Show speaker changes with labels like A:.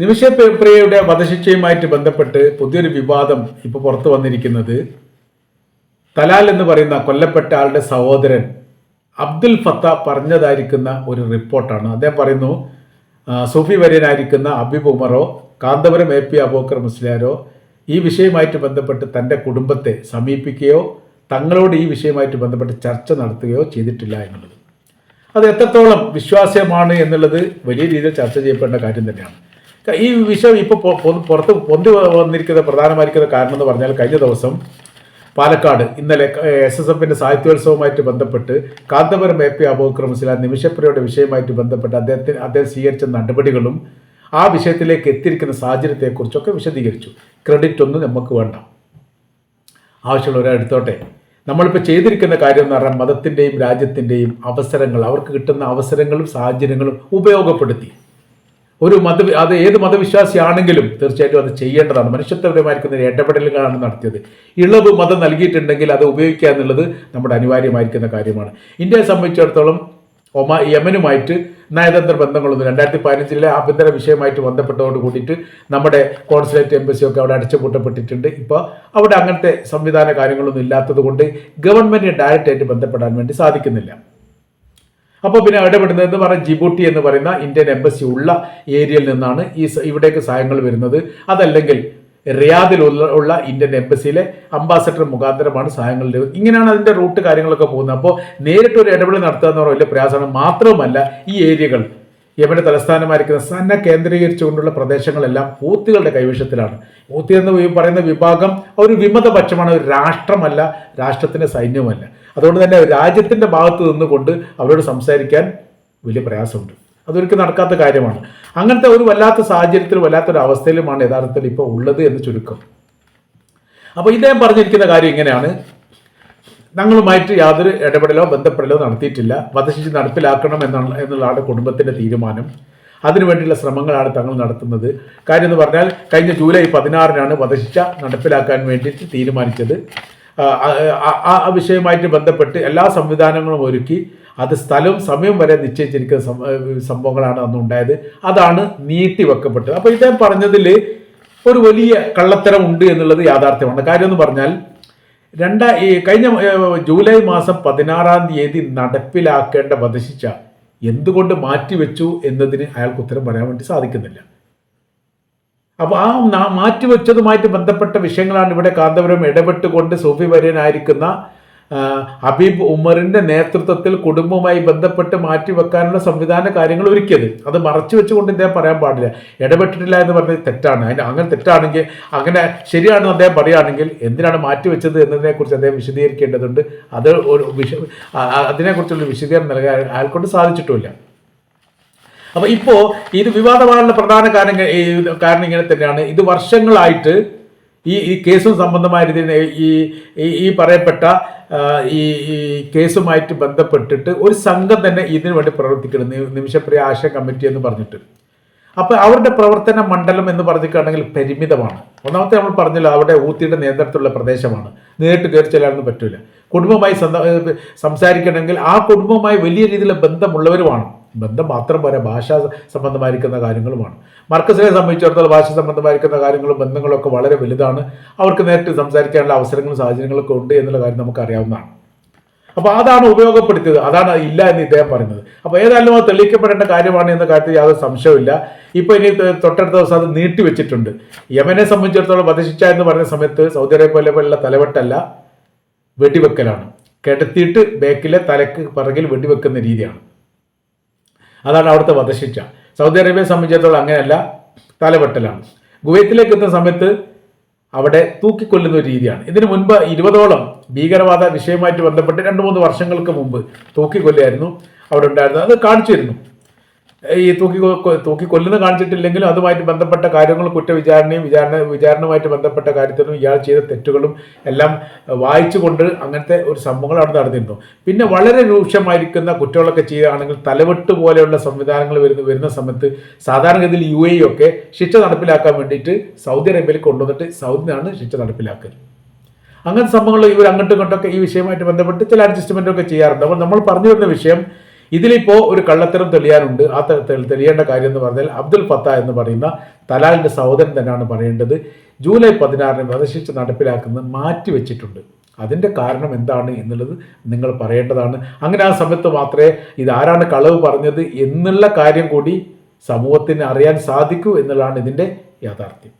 A: നിമിഷപ്രിയയുടെ വധശിക്ഷയുമായിട്ട് ബന്ധപ്പെട്ട് പുതിയൊരു വിവാദം ഇപ്പോൾ പുറത്തു വന്നിരിക്കുന്നത്. തലാൽ എന്ന് പറയുന്ന കൊല്ലപ്പെട്ട ആളുടെ സഹോദരൻ അബ്ദുൽ ഫത്ത പറഞ്ഞതായിരിക്കുന്ന ഒരു റിപ്പോർട്ടാണ്. അദ്ദേഹം പറയുന്നു സൂഫി വര്യനായിരിക്കുന്ന അബിബ് ഉമറോ കാന്തപുരം എ പി അബോക്കർ മുസ്ലിയാരോ ഈ വിഷയവുമായിട്ട് ബന്ധപ്പെട്ട് തന്റെ കുടുംബത്തെ സമീപിക്കുകയോ തങ്ങളോട് ഈ വിഷയവുമായിട്ട് ബന്ധപ്പെട്ട് ചർച്ച നടത്തുകയോ ചെയ്തിട്ടില്ല എന്നുള്ളത്. അത് എത്രത്തോളം വിശ്വാസ്യമാണ് എന്നുള്ളത് വലിയ രീതിയിൽ ചർച്ച ചെയ്യപ്പെടേണ്ട കാര്യം തന്നെയാണ്. ഈ വിഷയം ഇപ്പോൾ പുറത്ത് പൊന്തി വന്നിരിക്കുന്ന പ്രധാനമായിരിക്കുന്ന കാരണം എന്ന് പറഞ്ഞാൽ കഴിഞ്ഞ ദിവസം പാലക്കാട് ഇന്നലെ എസ് എസ് എഫിന്റെ സാഹിത്യോത്സവവുമായിട്ട് ബന്ധപ്പെട്ട് കാന്തപുരം എ പി അബൂക്കർ മുസ്ലാം നിമിഷപ്പുരയുടെ വിഷയമായിട്ട് ബന്ധപ്പെട്ട് അദ്ദേഹത്തിന് അദ്ദേഹം സ്വീകരിച്ച നടപടികളും ആ വിഷയത്തിലേക്ക് എത്തിയിരിക്കുന്ന സാഹചര്യത്തെക്കുറിച്ചൊക്കെ വിശദീകരിച്ചു. ക്രെഡിറ്റ് ഒന്നും നമുക്ക് വേണ്ട. ആവശ്യമുള്ളവരെ എടുത്തോട്ടെ. നമ്മളിപ്പോൾ ചെയ്തിരിക്കുന്ന കാര്യം എന്ന് പറഞ്ഞാൽ മതത്തിന്റെയും രാജ്യത്തിന്റെയും അവസരങ്ങൾ അവർക്ക് കിട്ടുന്ന അവസരങ്ങളും സാഹചര്യങ്ങളും ഉപയോഗപ്പെടുത്തി. ഒരു മത അത് ഏത് മതവിശ്വാസിയാണെങ്കിലും തീർച്ചയായിട്ടും അത് ചെയ്യേണ്ടതാണ്. മനുഷ്യത്വപരമായിരിക്കുന്ന ഒരു ഇടപെടലുകളാണ് നടത്തിയത്. ഇളവ് മതം നൽകിയിട്ടുണ്ടെങ്കിൽ അത് ഉപയോഗിക്കുക എന്നുള്ളത് നമ്മുടെ അനിവാര്യമായിരിക്കുന്ന കാര്യമാണ്. ഇന്ത്യയെ സംബന്ധിച്ചിടത്തോളം ഒമാ യമനുമായിട്ട് നയതന്ത്ര ബന്ധങ്ങളൊന്നും രണ്ടായിരത്തി പതിനഞ്ചിലെ ആഭ്യന്തര വിഷയമായിട്ട് ബന്ധപ്പെട്ടതോട് കൂടിയിട്ട് നമ്മുടെ കോൺസുലേറ്റ് എംബസിയൊക്കെ അവിടെ അടച്ചുപൂട്ടപ്പെട്ടിട്ടുണ്ട്. ഇപ്പോൾ അവിടെ അങ്ങനത്തെ സംവിധാന കാര്യങ്ങളൊന്നും ഇല്ലാത്തത് കൊണ്ട് ഗവൺമെന്റിന് ഡയറക്റ്റായിട്ട് ബന്ധപ്പെടാൻ വേണ്ടി സാധിക്കുന്നില്ല. അപ്പോൾ പിന്നെ ഇടപെടുന്നത് എന്ന് പറഞ്ഞാൽ ജിബൂട്ടി എന്ന് പറയുന്ന ഇന്ത്യൻ എംബസി ഉള്ള ഏരിയയിൽ നിന്നാണ് ഈ ഇവിടേക്ക് സഹായങ്ങൾ വരുന്നത്. അതല്ലെങ്കിൽ റിയാദിൽ ഉള്ള ഇന്ത്യൻ എംബസിയിലെ അംബാസഡർ മുഖാന്തരമാണ് സഹായങ്ങൾ ലഭിക്കുന്നത് ഇങ്ങനെയാണ് അതിന്റെ റൂട്ട് കാര്യങ്ങളൊക്കെ പോകുന്നത്. അപ്പോൾ നേരിട്ട് ഒരു ഇടപെടൽ നടത്തുക എന്ന് പറഞ്ഞാൽ വലിയ പ്രയാസമാണ്. മാത്രമല്ല ഈ ഏരിയകൾ യമന്റെ തലസ്ഥാനമായിരിക്കുന്ന സന്ന കേന്ദ്രീകരിച്ചുകൊണ്ടുള്ള പ്രദേശങ്ങളെല്ലാം ഹൂത്തികളുടെ കൈവശത്തിലാണ്. ഹൂത്തി എന്ന് പറയുന്ന വിഭാഗം ഒരു വിമതപക്ഷമാണ്. ഒരു രാഷ്ട്രമല്ല രാഷ്ട്രത്തിന്റെ സൈന്യവുമല്ല അതുകൊണ്ട് തന്നെ രാജ്യത്തിന്റെ ഭാഗത്ത് നിന്നുകൊണ്ട് അവരോട് സംസാരിക്കാൻ വലിയ പ്രയാസമുണ്ട്. അതൊരിക്കലും നടക്കാത്ത കാര്യമാണ്. അങ്ങനത്തെ ഒരു വല്ലാത്ത സാഹചര്യത്തിലും വല്ലാത്തൊരു അവസ്ഥയിലുമാണ് യഥാർത്ഥത്തിൽ ഇപ്പോൾ ഉള്ളത് എന്ന് ചുരുക്കം. അപ്പോൾ ഇദ്ദേഹം പറഞ്ഞിരിക്കുന്ന കാര്യം ഇങ്ങനെയാണ്. ഞങ്ങളുമായിട്ട് യാതൊരു ഇടപെടലോ ബന്ധപ്പെടലോ നടത്തിയിട്ടില്ല. വധശിക്ഷ നടപ്പിലാക്കണം എന്നുള്ള എന്നുള്ളതാണ് കുടുംബത്തിന്റെ തീരുമാനം. അതിനുവേണ്ടിയുള്ള ശ്രമങ്ങളാണ് തങ്ങൾ നടത്തുന്നത്. കാര്യം എന്ന് പറഞ്ഞാൽ കഴിഞ്ഞ ജൂലൈ പതിനാറിനാണ് വധശിക്ഷ നടപ്പിലാക്കാൻ വേണ്ടിയിട്ട് തീരുമാനിച്ചത്. ആ, വിഷയവുമായിട്ട് ബന്ധപ്പെട്ട് എല്ലാ സംവിധാനങ്ങളും ഒരുക്കി അത് സ്ഥലവും സമയവും വരെ നിശ്ചയിച്ചിരിക്കുന്ന സംഭവങ്ങളാണ് അന്ന് ഉണ്ടായത്. അതാണ് നീട്ടിവെക്കപ്പെട്ടത് അപ്പോൾ ഇദ്ദേഹം പറഞ്ഞതിൽ ഒരു വലിയ കള്ളത്തരം ഉണ്ട് എന്നുള്ളത് യാഥാർത്ഥ്യമാണ്. കാര്യം എന്ന് പറഞ്ഞാൽ രണ്ടാ ഈ കഴിഞ്ഞ ജൂലൈ മാസം പതിനാറാം തീയതി നടപ്പിലാക്കേണ്ട വധശിക്ഷ എന്തുകൊണ്ട് മാറ്റിവെച്ചു എന്നതിന് അയാൾക്ക് ഉത്തരം പറയാൻ വേണ്ടി സാധിക്കുന്നില്ല. അപ്പോൾ ആ മാറ്റിവെച്ചതുമായിട്ട് ബന്ധപ്പെട്ട വിഷയങ്ങളാണ് ഇവിടെ കാന്തപുരം ഇടപെട്ടുകൊണ്ട് സൂഫി വര്യനായിരിക്കുന്ന ഹബീബ് ഉമറിന്റെ നേതൃത്വത്തിൽ കുടുംബവുമായി ബന്ധപ്പെട്ട് മാറ്റിവെക്കാനുള്ള സംവിധാന കാര്യങ്ങൾ ഒരുക്കിയത്. അത് മറച്ചു വെച്ചുകൊണ്ട് ഇദ്ദേഹം പറയാൻ പാടില്ല. ഇടപെട്ടിട്ടില്ല എന്ന് പറഞ്ഞത് തെറ്റാണ്. അതിന് അങ്ങനെ തെറ്റാണെങ്കിൽ അങ്ങനെ ശരിയാണെന്ന് അദ്ദേഹം പറയുകയാണെങ്കിൽ എന്തിനാണ് മാറ്റിവെച്ചത് എന്നതിനെക്കുറിച്ച് അദ്ദേഹം വിശദീകരിക്കേണ്ടതുണ്ട്. അത് ഒരു ആ- അതിനെക്കുറിച്ചുള്ള വിശദീകരണം നൽകാൻ അയാൾക്കൊണ്ട് സാധിച്ചിട്ടുമില്ല. അപ്പൊ ഇപ്പോ ഇത് വിവാദമായുള്ള പ്രധാന കാരണം കാരണം ഇങ്ങനെ തന്നെയാണ്. ഇത് വർഷങ്ങളായിട്ട് ഈ ഈ കേസും സംബന്ധമായ രീതിയിൽ ഈ ഈ- പറയപ്പെട്ട ഈ ഈ കേസുമായിട്ട് ബന്ധപ്പെട്ടിട്ട് ഒരു സംഘം തന്നെ ഇതിനു വേണ്ടി പ്രവർത്തിക്കണം. നിമിഷപ്രിയ ആശയ കമ്മിറ്റി എന്ന് പറഞ്ഞിട്ട്. അപ്പോൾ അവരുടെ പ്രവർത്തന മണ്ഡലം എന്ന് പറഞ്ഞിട്ടാണെങ്കിൽ പരിമിതമാണ്. ഒന്നാമത്തെ നമ്മൾ പറഞ്ഞല്ലോ അവരുടെ ഊത്തിയുടെ നിയന്ത്രണത്തിലുള്ള പ്രദേശമാണ്. നേരിട്ട് കയറി ചെല്ലാനൊന്നും പറ്റില്ല കുടുംബമായി സംസാരിക്കണമെങ്കിൽ ആ കുടുംബവുമായി വലിയ രീതിയിലുള്ള ബന്ധമുള്ളവരുമാണ്. ബന്ധം മാത്രം പോലെ ഭാഷാ സംബന്ധമായിരിക്കുന്ന കാര്യങ്ങളുമാണ്. മർക്കസിനെ സംബന്ധിച്ചിടത്തോളം ഭാഷ സംബന്ധമായിരിക്കുന്ന കാര്യങ്ങളും ബന്ധങ്ങളും ഒക്കെ വളരെ വലുതാണ്. അവർക്ക് നേരിട്ട് സംസാരിക്കാനുള്ള അവസരങ്ങളും സാഹചര്യങ്ങളൊക്കെ ഉണ്ട് എന്നുള്ള കാര്യം നമുക്ക് അറിയാവുന്നതാണ് അപ്പോൾ അതാണ് ഉപയോഗപ്പെടുത്തിയത്. അതാണ് ഇല്ല എന്ന് ഇദ്ദേഹം പറയുന്നത്. അപ്പോൾ ഏതായാലും അത് തെളിയിക്കപ്പെടേണ്ട കാര്യമാണ് എന്ന കാര്യത്തിൽ യാതൊരു സംശയമില്ല ഇപ്പോൾ ഇനി തൊട്ടടുത്ത ദിവസം അത് നീട്ടിവെച്ചിട്ടുണ്ട് യമനെ സംബന്ധിച്ചിടത്തോളം വധശിക്ഷ എന്ന് പറയുന്ന സമയത്ത് സൗദി അറേബ്യ പോലുള്ള തലവെട്ടല്ല വെടിവെക്കലാണ്. കിടത്തിയിട്ട് ബേക്കിലെ തലക്ക് പിറകിൽ വെടിവെക്കുന്ന രീതിയാണ്. അതാണ് അവിടുത്തെ വധശിക്ഷ. സൗദി അറേബ്യയെ സംബന്ധിച്ചിടത്തോളം അങ്ങനെയല്ല തലവെട്ടലാണ്. കുവൈത്തിലേക്ക് എത്തുന്ന സമയത്ത് അവിടെ തൂക്കിക്കൊല്ലുന്ന ഒരു രീതിയാണ്. ഇതിനു മുൻപ് ഇരുപതോളം ഭീകരവാദ വിഷയമായിട്ട് ബന്ധപ്പെട്ട് രണ്ട് മൂന്ന് വർഷങ്ങൾക്ക് മുമ്പ് തൂക്കിക്കൊല്ലായിരുന്നു. അവിടെ ഉണ്ടായിരുന്നത് അത് കാണിച്ചിരുന്നു. ഈ തൂക്കി തൂക്കി കൊല്ലുന്ന കാണിച്ചിട്ടില്ലെങ്കിലും അതുമായിട്ട് ബന്ധപ്പെട്ട കാര്യങ്ങൾ കുറ്റവിചാരണയും വിചാരണ വിചാരണയുമായിട്ട് ബന്ധപ്പെട്ട കാര്യത്തിലും ഇയാൾ ചെയ്ത തെറ്റുകളും എല്ലാം വായിച്ചുകൊണ്ട് അങ്ങനത്തെ ഒരു സംഭവങ്ങൾ അവിടെ നടന്നിരുന്നു. പിന്നെ വളരെ രൂക്ഷമായിരിക്കുന്ന കുറ്റങ്ങളൊക്കെ ചെയ്യുകയാണെങ്കിൽ തലവെട്ട് പോലെയുള്ള സംവിധാനങ്ങൾ വരുന്ന വരുന്ന സമയത്ത് സാധാരണഗതിയിൽ യു എ ഒക്കെ ശിക്ഷ നടപ്പിലാക്കാൻ വേണ്ടിയിട്ട് സൗദി അറേബ്യയിൽ കൊണ്ടുവന്നിട്ട് സൗദിയാണ് ശിക്ഷ നടപ്പിലാക്കൽ. അങ്ങനത്തെ സംഭവങ്ങൾ ഇവർ അങ്ങോട്ടും ഇങ്ങോട്ടൊക്കെ ഈ വിഷയമായിട്ട് ബന്ധപ്പെട്ട് ചില അഡ്ജസ്റ്റ്മെന്റൊക്കെ ചെയ്യാറുണ്ട്. അപ്പോൾ നമ്മൾ പറഞ്ഞു വരുന്ന വിഷയം ഇതിലിപ്പോൾ ഒരു കള്ളത്തരം തെളിയാനുണ്ട്. ആ തെളിയേണ്ട കാര്യം എന്ന് പറഞ്ഞാൽ അബ്ദുൽ ഫത്ത എന്ന് പറയുന്ന തലാലിന്റെ സഹോദരൻ തന്നെയാണ് പറയേണ്ടത്. ജൂലൈ പതിനാറിന് വധശിക്ഷ നടപ്പിലാക്കുന്നത് മാറ്റിവെച്ചിട്ടുണ്ട് അതിന്റെ കാരണം എന്താണ് എന്നുള്ളത് നിങ്ങൾ പറയേണ്ടതാണ്. അങ്ങനെ ആ സമയത്ത് മാത്രമേ ഇതാരാണ് കളവ് പറഞ്ഞത് എന്നുള്ള കാര്യം കൂടി സമൂഹത്തിന് അറിയാൻ സാധിക്കൂ എന്നുള്ളതാണ് ഇതിന്റെ യാഥാർത്ഥ്യം.